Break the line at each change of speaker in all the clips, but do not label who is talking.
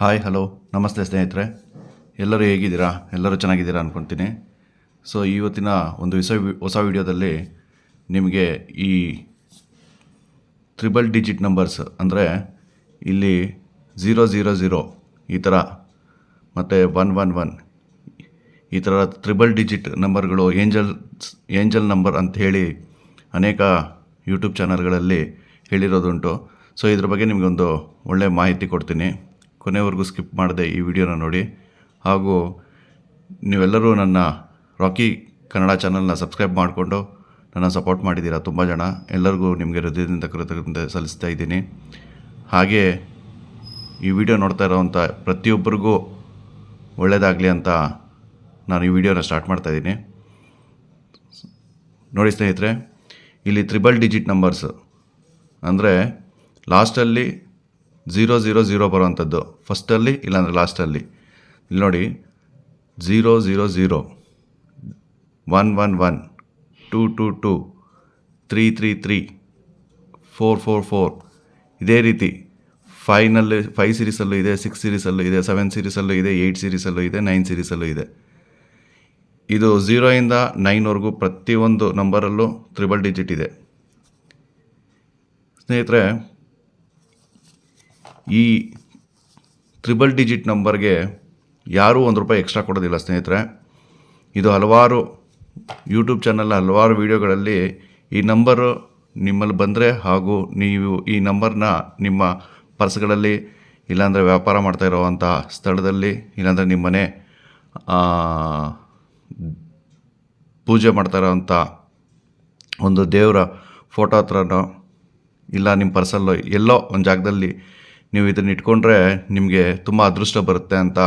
Hi hello ನಮಸ್ತೆ ಸ್ನೇಹಿತರೆ. ಎಲ್ಲರೂ ಹೇಗಿದ್ದೀರಾ? ಎಲ್ಲರೂ ಚೆನ್ನಾಗಿದ್ದೀರಾ ಅಂದ್ಕೊತೀನಿ ಸೊ ಇವತ್ತಿನ ಒಂದು ಹೊಸ ಹೊಸ ವಿಡಿಯೋದಲ್ಲಿ ನಿಮಗೆ ಈ ತ್ರಿಬಲ್ ಡಿಜಿಟ್ ನಂಬರ್ಸ್ ಅಂದರೆ ಇಲ್ಲಿ ಝೀರೋ ಝೀರೋ ಝೀರೋ ಈ ಥರ ಮತ್ತು ಒನ್ ಒನ್ ಒನ್ ಈ ಥರ ತ್ರಿಬಲ್ ಡಿಜಿಟ್ ನಂಬರ್ಗಳು ಏಂಜಲ್ಸ್ ಏಂಜಲ್ ನಂಬರ್ ಅಂತ ಹೇಳಿ ಅನೇಕ ಯೂಟ್ಯೂಬ್ ಚಾನಲ್ಗಳಲ್ಲಿ ಹೇಳಿರೋದುಂಟು. ಸೊ ಇದ್ರ ಬಗ್ಗೆ ನಿಮಗೊಂದು ಒಳ್ಳೆಯ ಮಾಹಿತಿ ಕೊಡ್ತೀನಿ. ಕೊನೆವರೆಗೂ ಸ್ಕಿಪ್ ಮಾಡದೆ ಈ ವಿಡಿಯೋನ ನೋಡಿ. ಹಾಗೂ ನೀವೆಲ್ಲರೂ ನನ್ನ ರಾಕಿ ಕನ್ನಡ ಚಾನಲ್ನ ಸಬ್ಸ್ಕ್ರೈಬ್ ಮಾಡಿಕೊಂಡು ನನ್ನ ಸಪೋರ್ಟ್ ಮಾಡಿದ್ದೀರಾ ತುಂಬ ಜನ. ಎಲ್ಲರಿಗೂ ನಿಮಗೆ ಹೃದಯದಿಂದ ಕೃತಜ್ಞತೆ ಸಲ್ಲಿಸ್ತಾ ಇದ್ದೀನಿ. ಹಾಗೆ ಈ ವಿಡಿಯೋ ನೋಡ್ತಾ ಇರೋವಂಥ ಪ್ರತಿಯೊಬ್ಬರಿಗೂ ಒಳ್ಳೆಯದಾಗಲಿ ಅಂತ ನಾನು ಈ ವಿಡಿಯೋನ ಸ್ಟಾರ್ಟ್ ಮಾಡ್ತಾ ಇದ್ದೀನಿ. ನೋಡಿ ಸ್ನೇಹಿತರೆ, ಇಲ್ಲಿ ತ್ರಿಬಲ್ ಡಿಜಿಟ್ ನಂಬರ್ಸ್. ಅಂದರೆ ಲಾಸ್ಟಲ್ಲಿ ಝೀರೋ ಝೀರೋ ಝೀರೋ ಬರುವಂಥದ್ದು ಫಸ್ಟಲ್ಲಿ ಇಲ್ಲಾಂದರೆ ಲಾಸ್ಟಲ್ಲಿ ಇಲ್ಲಿ ನೋಡಿ zero zero zero one one one, two two two, three three three, four four four, ಇದೇ ರೀತಿ. ಫೈನಲ್ಲಿ ಫೈವ್ ಸೀರೀಸಲ್ಲೂ ಇದೆ ಸಿಕ್ಸ್ ಸೀರೀಸಲ್ಲೂ ಇದೆ ಸೆವೆನ್ ಸೀರೀಸಲ್ಲೂ ಇದೆ ಏಯ್ಟ್ ಸೀರೀಸಲ್ಲೂ ಇದೆ ನೈನ್ ಸೀರೀಸಲ್ಲೂ ಇದೆ. ಇದು ಝೀರೋಯಿಂದ ನೈನ್ವರೆಗೂ ಪ್ರತಿಯೊಂದು ನಂಬರಲ್ಲೂ ತ್ರಿಬಲ್ ಡಿಜಿಟ್ ಇದೆ. ಸ್ನೇಹಿತರೆ ಈ ತ್ರಿಬಲ್ ಡಿಜಿಟ್ ನಂಬರ್ಗೆ ಯಾರೂ ಒಂದು ರೂಪಾಯಿ ಎಕ್ಸ್ಟ್ರಾ ಕೊಡೋದಿಲ್ಲ, ಸ್ನೇಹಿತರೆ. ಇದು ಹಲವಾರು ಯೂಟ್ಯೂಬ್ ಚಾನಲ್ ಹಲವಾರು ವೀಡಿಯೋಗಳಲ್ಲಿ ಈ ನಂಬರು ನಿಮ್ಮಲ್ಲಿ ಬಂದರೆ ಹಾಗೂ ನೀವು ಈ ನಂಬರ್ನ ನಿಮ್ಮ ಪರ್ಸ್ಗಳಲ್ಲಿ ಇಲ್ಲಾಂದರೆ ವ್ಯಾಪಾರ ಮಾಡ್ತಾ ಇರೋವಂಥ ಸ್ಥಳದಲ್ಲಿ ಇಲ್ಲಾಂದರೆ ನಿಮ್ಮ ಮನೆ ಪೂಜೆ ಮಾಡ್ತಾ ಇರೋವಂಥ ಒಂದು ದೇವರ ಫೋಟೋ ಹತ್ರನೋ ಇಲ್ಲ ನಿಮ್ಮ ಪರ್ಸಲ್ಲೋ ಎಲ್ಲೋ ಒಂದು ಜಾಗದಲ್ಲಿ ನೀವು ಇದನ್ನು ಇಟ್ಕೊಂಡ್ರೆ ನಿಮಗೆ ತುಂಬ ಅದೃಷ್ಟ ಬರುತ್ತೆ ಅಂತ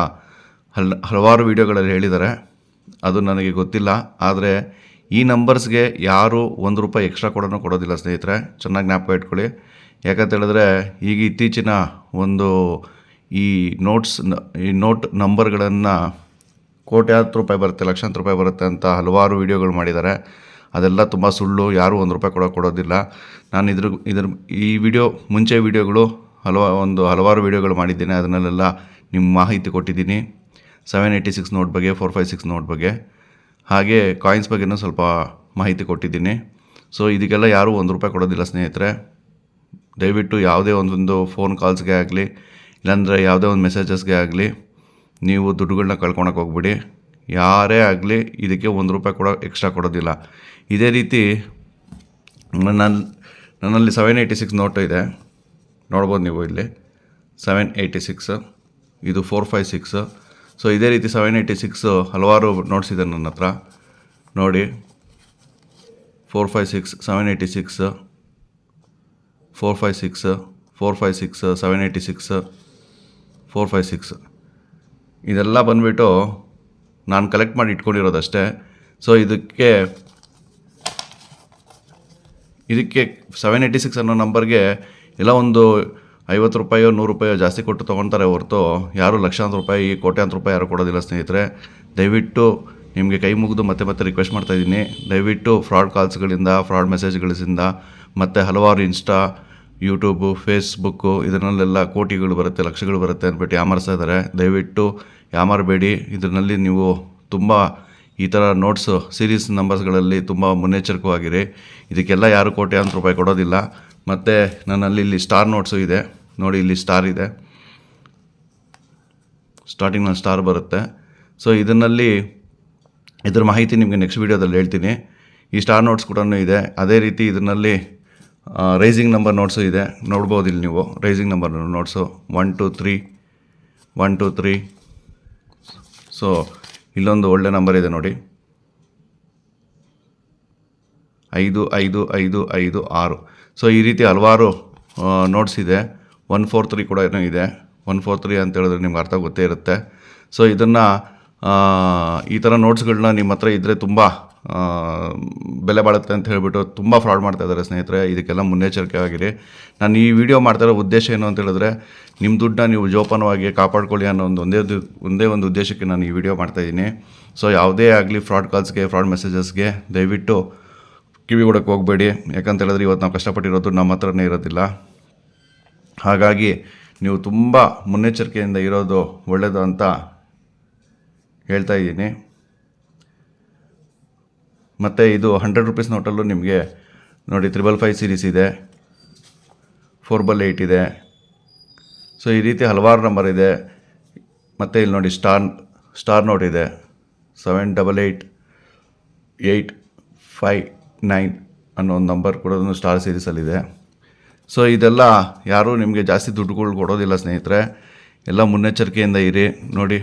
ಹಲ್, ಹಲವಾರು ವೀಡಿಯೋಗಳಲ್ಲಿ ಹೇಳಿದ್ದಾರೆ. ಅದು ನನಗೆ ಗೊತ್ತಿಲ್ಲ. ಆದರೆ ಈ ನಂಬರ್ಸ್ಗೆ ಯಾರು ಒಂದು ರೂಪಾಯಿ ಎಕ್ಸ್ಟ್ರಾ ಕೊಡೋನು ಕೊಡೋದಿಲ್ಲ ಸ್ನೇಹಿತರೆ. ಚೆನ್ನಾಗಿ ಜ್ಞಾಪಕ ಇಟ್ಕೊಳ್ಳಿ. ಯಾಕಂತ ಹೇಳಿದ್ರೆ ಈಗ ಇತ್ತೀಚಿನ ಒಂದು ಈ ನೋಟ್ಸ್ ಈ ನೋಟ್ ನಂಬರ್ಗಳನ್ನು ಕೋಟ್ಯಾಂತರ ರೂಪಾಯಿ ಬರುತ್ತೆ, ಲಕ್ಷಾಂತರ ರೂಪಾಯಿ ಬರುತ್ತೆ ಅಂತ ಹಲವಾರು ವೀಡಿಯೋಗಳು ಮಾಡಿದ್ದಾರೆ. ಅದೆಲ್ಲ ತುಂಬ ಸುಳ್ಳು. ಯಾರೂ ಒಂದು ರೂಪಾಯಿ ಕೂಡ ಕೊಡೋದಿಲ್ಲ. ನಾನು ಇದ್ರ ಇದ್ರ, ಈ ವಿಡಿಯೋ ಮುಂಚೆ ವೀಡಿಯೋಗಳು ಹಲವ, ಒಂದು ಹಲವಾರು ವೀಡಿಯೋಗಳು ಮಾಡಿದ್ದೀನಿ. ಅದರಲ್ಲೆಲ್ಲ ನಿಮ್ಮ ಮಾಹಿತಿ ಕೊಟ್ಟಿದ್ದೀನಿ. ಸೆವೆನ್ ಏಯ್ಟಿ ಸಿಕ್ಸ್ ನೋಟ್ ಬಗ್ಗೆ ಫೋರ್ ಫೈವ್ ಸಿಕ್ಸ್ ನೋಟ್ ಬಗ್ಗೆ. ಹಾಗೆ ಕಾಯಿನ್ಸ್ ಬಗ್ಗೆನೂ ಸ್ವಲ್ಪ ಮಾಹಿತಿ ಕೊಟ್ಟಿದ್ದೀನಿ. ಸೊ ಇದಕ್ಕೆಲ್ಲ ಯಾರೂ ಒಂದು ರೂಪಾಯಿ ಕೊಡೋದಿಲ್ಲ ಸ್ನೇಹಿತರೆ. ದಯವಿಟ್ಟು ಯಾವುದೇ ಒಂದೊಂದು ಫೋನ್ ಕಾಲ್ಸ್ಗೆ ಆಗಲಿ, ಇಲ್ಲಾಂದರೆ ಯಾವುದೇ ಒಂದು ಮೆಸೇಜಸ್ಗೆ ಆಗಲಿ, ನೀವು ದುಡ್ಡುಗಳನ್ನ ಕಳ್ಕೊಳಕ್ಕೆ ಹೋಗ್ಬಿಡಿ. ಯಾರೇ ಆಗಲಿ, ಇದಕ್ಕೆ ಒಂದು ರೂಪಾಯಿ ಕೂಡ ಎಕ್ಸ್ಟ್ರಾ ಕೊಡೋದಿಲ್ಲ. ಇದೇ ರೀತಿ ನನ್ನ, ನನ್ನಲ್ಲಿ ಸೆವೆನ್ ಏಯ್ಟಿ ಸಿಕ್ಸ್ ನೋಟು ಇದೆ. ನೋಡ್ಬೋದು ನೀವು ಇಲ್ಲಿ. ಸೆವೆನ್ ಏಯ್ಟಿ ಸಿಕ್ಸ್ ಇದು ಫೋರ್ ಫೈವ್ ಸಿಕ್ಸ್ ಸೊ ಇದೇ ರೀತಿ ಸೆವೆನ್ ಏಯ್ಟಿ ಸಿಕ್ಸು ಹಲವಾರು ನೋಟ್ಸ್ ಇದೆ ನನ್ನ ಹತ್ರ. ನೋಡಿ. Four five six seven eighty six four five six four five six seven eighty six four five six ಇದೆಲ್ಲ ಬಂದುಬಿಟ್ಟು ನಾನು ಕಲೆಕ್ಟ್ ಮಾಡಿ ಇಟ್ಕೊಂಡಿರೋದಷ್ಟೇ ಸೊ ಇದಕ್ಕೆ ಇದಕ್ಕೆ ಸೆವೆನ್ ಏಯ್ಟಿ ಸಿಕ್ಸ್ ಅನ್ನೋ ನಂಬರ್ಗೆ ಎಲ್ಲ ಒಂದು ಐವತ್ತು ರೂಪಾಯೋ, ನೂರು ರೂಪಾಯೋ ಜಾಸ್ತಿ ಕೊಟ್ಟು ತೊಗೊಳ್ತಾರೆ ಹೊರತು ಯಾರು ಲಕ್ಷಾಂತರ ರೂಪಾಯಿ, ಕೋಟ್ಯಾಂತರ ರೂಪಾಯಿ ಯಾರು ಕೊಡೋದಿಲ್ಲ ಸ್ನೇಹಿತರೆ. ದಯವಿಟ್ಟು ನಿಮಗೆ ಕೈ ಮುಗಿದು ಮತ್ತೆ ಮತ್ತೆ ರಿಕ್ವೆಸ್ಟ್ ಮಾಡ್ತಾ ಇದ್ದೀನಿ. ದಯವಿಟ್ಟು ಫ್ರಾಡ್ ಕಾಲ್ಸ್ಗಳಿಂದ ಫ್ರಾಡ್ ಮೆಸೇಜ್ಗಳಿಂದ ಮತ್ತು ಹಲವಾರು ಇನ್ಸ್ಟಾ ಯೂಟ್ಯೂಬು ಫೇಸ್ಬುಕ್ಕು ಇದರಲ್ಲೆಲ್ಲ ಕೋಟಿಗಳು ಬರುತ್ತೆ, ಲಕ್ಷಗಳು ಬರುತ್ತೆ ಅಂದ್ಬಿಟ್ಟು ಯಾಮಾರಿಸ್ತಾ ಇದ್ದಾರೆ. ದಯವಿಟ್ಟು ಯಾಮಾರಬೇಡಿ. ಇದರಲ್ಲಿ ನೀವು ತುಂಬ ಈ ಥರ ನೋಟ್ಸು ಸೀರೀಸ್ ನಂಬರ್ಸ್ಗಳಲ್ಲಿ ತುಂಬ ಮುನ್ನೆಚ್ಚರಿಕೆವಾಗಿರಿ. ಇದಕ್ಕೆಲ್ಲ ಯಾರು ಕೋಟ್ಯಾಂತರ ರೂಪಾಯಿ ಕೊಡೋದಿಲ್ಲ. ಮತ್ತು ನನ್ನಲ್ಲಿ ಇಲ್ಲಿ ಸ್ಟಾರ್ ನೋಟ್ಸು ಇದೆ. ನೋಡಿ, ಇಲ್ಲಿ ಸ್ಟಾರ್ ಇದೆ. ಸ್ಟಾರ್ಟಿಂಗ್ನಲ್ಲಿ ಸ್ಟಾರ್ ಬರುತ್ತೆ. ಸೊ ಇದನ್ನಲ್ಲಿ ಇದ್ರ ಮಾಹಿತಿ ನಿಮಗೆ ನೆಕ್ಸ್ಟ್ ವೀಡಿಯೋದಲ್ಲಿ ಹೇಳ್ತೀನಿ. ಈ ಸ್ಟಾರ್ ನೋಟ್ಸ್ ಕೂಡ ಇದೆ. ಅದೇ ರೀತಿ ಇದರಲ್ಲಿ ರೈಸಿಂಗ್ ನಂಬರ್ ನೋಟ್ಸು ಇದೆ. ನೋಡ್ಬೋದು ಇಲ್ಲಿ ನೀವು. Rising number notes one two three one two three so ಇಲ್ಲೊಂದು ಒಳ್ಳೆ ನಂಬರ್ ಇದೆ ನೋಡಿ. ಐದು ಐದು ಐದು ಐದು, ಆರು. ಸೊ ಈ ರೀತಿ ಹಲವಾರು ನೋಟ್ಸ್ ಇದೆ. ಒನ್ ಫೋರ್ ತ್ರೀ ಕೂಡ ಏನೋ ಇದೆ. ಒನ್ ಫೋರ್ ತ್ರೀ ಅಂತ ಹೇಳಿದ್ರೆ ನಿಮ್ಗೆ ಅರ್ಥ ಗೊತ್ತೇ ಇರುತ್ತೆ. ಸೊ ಇದನ್ನು ಈ ಥರ ನೋಟ್ಸ್ಗಳನ್ನ ನಿಮ್ಮ ಹತ್ರ ಇದ್ದರೆ ತುಂಬ ಬೆಲೆ ಬಾಳುತ್ತೆ ಅಂತ ಹೇಳಿಬಿಟ್ಟು ತುಂಬ ಫ್ರಾಡ್ ಮಾಡ್ತಾ ಇದ್ದಾರೆ ಸ್ನೇಹಿತರೆ. ಇದಕ್ಕೆಲ್ಲ ಮುನ್ನೆಚ್ಚರಿಕೆ ಆಗಿರಿ. ನಾನು ಈ ವಿಡಿಯೋ ಮಾಡ್ತಾ ಇರೋ ಉದ್ದೇಶ ಏನು ಅಂತ ಹೇಳಿದ್ರೆ ನಿಮ್ಮ ದುಡ್ಡನ್ನ ನೀವು ಜೋಪಾನವಾಗಿ ಕಾಪಾಡ್ಕೊಳ್ಳಿ ಅನ್ನೋ ಒಂದು ಒಂದೇ ಒಂದೇ ಒಂದು ಉದ್ದೇಶಕ್ಕೆ ನಾನು ಈ ವಿಡಿಯೋ ಮಾಡ್ತಾಯಿದ್ದೀನಿ ಸೊ ಯಾವುದೇ ಆಗಲಿ ಫ್ರಾಡ್ ಕಾಲ್ಸ್ಗೆ ಫ್ರಾಡ್ ಮೆಸೇಜಸ್ಗೆ ದಯವಿಟ್ಟು ಕಿವಿ ಕೊಡೋಕ್ಕೆ ಹೋಗಬೇಡಿ. ಯಾಕಂತ ಹೇಳಿದ್ರೆ ಇವತ್ತು ನಾವು ಕಷ್ಟಪಟ್ಟಿರೋದು ನಮ್ಮ ಹತ್ರನೇ ಇರೋದಿಲ್ಲ. ಹಾಗಾಗಿ ನೀವು ತುಂಬ ಮುನ್ನೆಚ್ಚರಿಕೆಯಿಂದ ಇರೋದು ಒಳ್ಳೆಯದು ಅಂತ ಹೇಳ್ತಾ ಇದ್ದೀನಿ. ಮತ್ತು ಇದು ಹಂಡ್ರೆಡ್ ರುಪೀಸ್ ನೋಟಲ್ಲೂ ನಿಮಗೆ ನೋಡಿ ತ್ರಿಬಲ್ ಫೈವ್ ಸೀರೀಸ್ ಇದೆ. ಫೋರ್ ಬಲ್ ಏಯ್ಟ್ ಇದೆ. ಸೊ ಈ ರೀತಿ ಹಲವಾರು ನಂಬರ್ ಇದೆ. ಮತ್ತು ಇಲ್ಲಿ ನೋಡಿ ಸ್ಟಾರ್ ಸ್ಟಾರ್ ನೋಟ್ ಇದೆ. Seven double eight eight five nine ಅನ್ನೋ ಒಂದು ನಂಬರ್ ಕೂಡ ಸ್ಟಾರ್ ಸೀರೀಸಲ್ಲಿದೆ ಸೊ ಇದೆಲ್ಲ ಯಾರೂ ನಿಮಗೆ ಜಾಸ್ತಿ ದುಡ್ಡುಗಳು ಕೊಡೋದಿಲ್ಲ ಸ್ನೇಹಿತರೆ. ಎಲ್ಲ ಮುನ್ನೆಚ್ಚರಿಕೆಯಿಂದ ಇರಿ. ನೋಡಿ.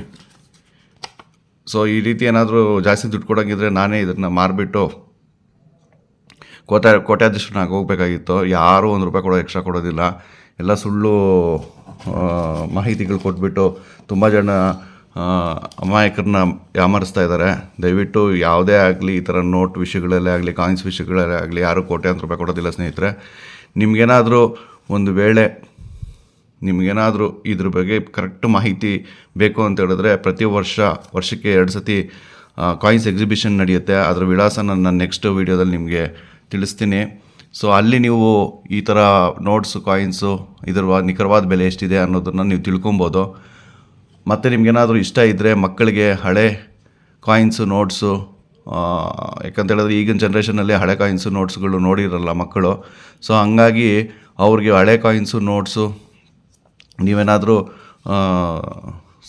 ಸೊ ಈ ರೀತಿ ಏನಾದರೂ ಜಾಸ್ತಿ ದುಡ್ಡು ಕೊಡೋಂಗಿದ್ರೆ ನಾನೇ ಇದನ್ನು ಮಾರಿಬಿಟ್ಟು ಕೋಟೆ ಕೋಟ್ಯಾಧೀಶನಾಗಿ ಹೋಗಬೇಕಾಗಿತ್ತು ಯಾರೂ ಒಂದು ರೂಪಾಯಿ ಕೊಡೋ ಎಕ್ಸ್ಟ್ರಾ ಕೊಡೋದಿಲ್ಲ. ಎಲ್ಲ ಸುಳ್ಳು ಮಾಹಿತಿಗಳು ಕೊಟ್ಬಿಟ್ಟು ತುಂಬ ಜನ ಅಮಾಯಕರನ್ನ ಯಾಮರಿಸ್ತಾ ಇದ್ದಾರೆ. ದಯವಿಟ್ಟು ಯಾವುದೇ ಆಗಲಿ ಈ ಥರ ನೋಟ್ ವಿಷಯಗಳಲ್ಲೇ ಆಗಲಿ ಕಾಯಿನ್ಸ್ ವಿಷಯಗಳಲ್ಲೇ ಆಗಲಿ, ಯಾರೂ ಕೋಟ್ಯಾಂತರ ರೂಪಾಯಿ ಕೊಡೋದಿಲ್ಲ ಸ್ನೇಹಿತರೆ, ನಿಮಗೇನಾದರೂ ಒಂದು ವೇಳೆ ನಿಮಗೇನಾದರೂ ಇದ್ರ ಬಗ್ಗೆ ಕರೆಕ್ಟ್ ಮಾಹಿತಿ ಬೇಕು ಅಂತ ಹೇಳಿದ್ರೆ ಪ್ರತಿ ವರ್ಷ, ವರ್ಷಕ್ಕೆ ಎರಡು ಸತಿ ಕಾಯಿನ್ಸ್ ಎಕ್ಸಿಬಿಷನ್ ನಡೆಯುತ್ತೆ. ಅದರ ವಿಳಾಸ ನಾನು ನೆಕ್ಸ್ಟ್ ವೀಡಿಯೋದಲ್ಲಿ ನಿಮಗೆ ತಿಳಿಸ್ತೀನಿ. ಸೊ ಅಲ್ಲಿ ನೀವು ಈ ಥರ ನೋಟ್ಸ್ ಕಾಯಿನ್ಸು ಇದರ ನಿಖರವಾದ ಬೆಲೆ ಎಷ್ಟಿದೆ ಅನ್ನೋದನ್ನು ನೀವು ತಿಳ್ಕೊಬೋದು. ಮತ್ತು ನಿಮಗೇನಾದರೂ ಇಷ್ಟ ಇದ್ದರೆ ಮಕ್ಕಳಿಗೆ ಹಳೆ ಕಾಯಿನ್ಸು ನೋಟ್ಸು ಯಾಕಂತ ಹೇಳಿದ್ರೆ ಈಗಿನ ಜನ್ರೇಷನಲ್ಲಿ ಹಳೆ ಕಾಯಿನ್ಸು ನೋಟ್ಸ್ಗಳು ನೋಡಿರಲ್ಲ ಮಕ್ಕಳು. ಸೊ ಹಂಗಾಗಿ ಅವ್ರಿಗೆ ಹಳೆ ಕಾಯಿನ್ಸು ನೋಟ್ಸು ನೀವೇನಾದರೂ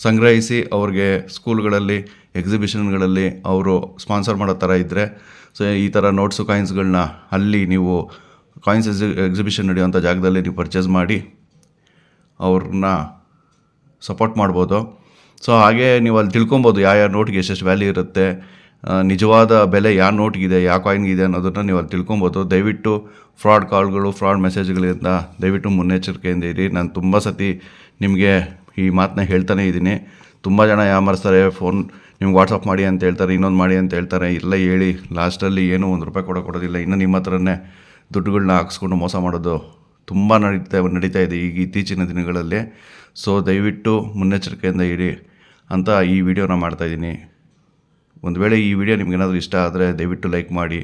ಸಂಗ್ರಹಿಸಿ ಅವ್ರಿಗೆ ಸ್ಕೂಲ್ಗಳಲ್ಲಿ ಎಕ್ಸಿಬಿಷನ್ಗಳಲ್ಲಿ ಅವರು ಸ್ಪಾನ್ಸರ್ ಮಾಡೋ ಥರ ಇದ್ದರೆ ಸೊ ಈ ಥರ ನೋಟ್ಸು ಕಾಯಿನ್ಸ್ಗಳನ್ನ ಅಲ್ಲಿ ನೀವು ಕಾಯಿನ್ಸ್ ಎಕ್ಸಿಬಿಷನ್ ನಡೆಯುವಂಥ ಜಾಗದಲ್ಲಿ ನೀವು ಪರ್ಚೇಸ್ ಮಾಡಿ, ಅವ್ರನ್ನ ಸಪೋರ್ಟ್ ಮಾಡ್ಬೋದು. ಸೊ ಹಾಗೆ ನೀವು ಅಲ್ಲಿ ತಿಳ್ಕೊಬೋದು ಯಾವ ಯಾವ ನೋಟ್ಗೆ ಎಷ್ಟೆಷ್ಟು ವ್ಯಾಲ್ಯೂ ಇರುತ್ತೆ ನಿಜವಾದ ಬೆಲೆ ಯಾವ ನೋಟ್ಗಿದೆ, ಯಾವ ಕಾಯಿನ್ಗಿದೆ ಅನ್ನೋದನ್ನು ನೀವು ಅಲ್ಲಿ ತಿಳ್ಕೊಬೋದು. ದಯವಿಟ್ಟು ಫ್ರಾಡ್ ಕಾಲ್ಗಳು ಫ್ರಾಡ್ ಮೆಸೇಜ್ಗಳಿಂದ ದಯವಿಟ್ಟು ಮುನ್ನೆಚ್ಚರಿಕೆಯಿಂದ ಇರಿ. ನಾನು ತುಂಬ ಸತಿ ನಿಮಗೆ ಈ ಮಾತನ್ನ ಹೇಳ್ತಾನೆ ಇದ್ದೀನಿ. ತುಂಬ ಜನ ಯಾಮರ್ಸ್ತಾರೆ ಫೋನ್ ನಿಮ್ಗೆ ವಾಟ್ಸಪ್ ಮಾಡಿ ಅಂತ ಹೇಳ್ತಾರೆ, ಇನ್ನೊಂದು ಮಾಡಿ ಅಂತ ಹೇಳ್ತಾರೆ. ಇಲ್ಲ ಹೇಳಿ ಲಾಸ್ಟಲ್ಲಿ ಏನೂ ಒಂದು ರೂಪಾಯಿ ಕೊಡೋ ಕೊಡೋದಿಲ್ಲ. ಇನ್ನು ನಿಮ್ಮ ಹತ್ರನೇ ದುಡ್ಡುಗಳನ್ನ ಹಾಕ್ಸ್ಕೊಂಡು ಮೋಸ ಮಾಡೋದು ತುಂಬ ನಡೀತಾ ನಡೀತಾ ಇದೆ ಈಗ ಇತ್ತೀಚಿನ ದಿನಗಳಲ್ಲಿ. ಸೊ ದಯವಿಟ್ಟು ಮುನ್ನೆಚ್ಚರಿಕೆಯಿಂದ ಇರಿ ಅಂತ ಈ ವಿಡಿಯೋನ ಮಾಡ್ತಾಯಿದ್ದೀನಿ ಒಂದು ವೇಳೆ ಈ ವಿಡಿಯೋ ನಿಮ್ಗೇನಾದರೂ ಇಷ್ಟ ಆದರೆ ದಯವಿಟ್ಟು ಲೈಕ್ ಮಾಡಿ.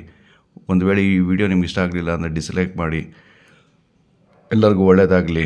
ಒಂದು ವೇಳೆ ಈ ವಿಡಿಯೋ ನಿಮ್ಗೆ ಇಷ್ಟ ಆಗಲಿಲ್ಲ ಅಂದರೆ ಡಿಸ್ಲೈಕ್ ಮಾಡಿ. ಎಲ್ಲರಿಗೂ ಒಳ್ಳೆಯದಾಗಲಿ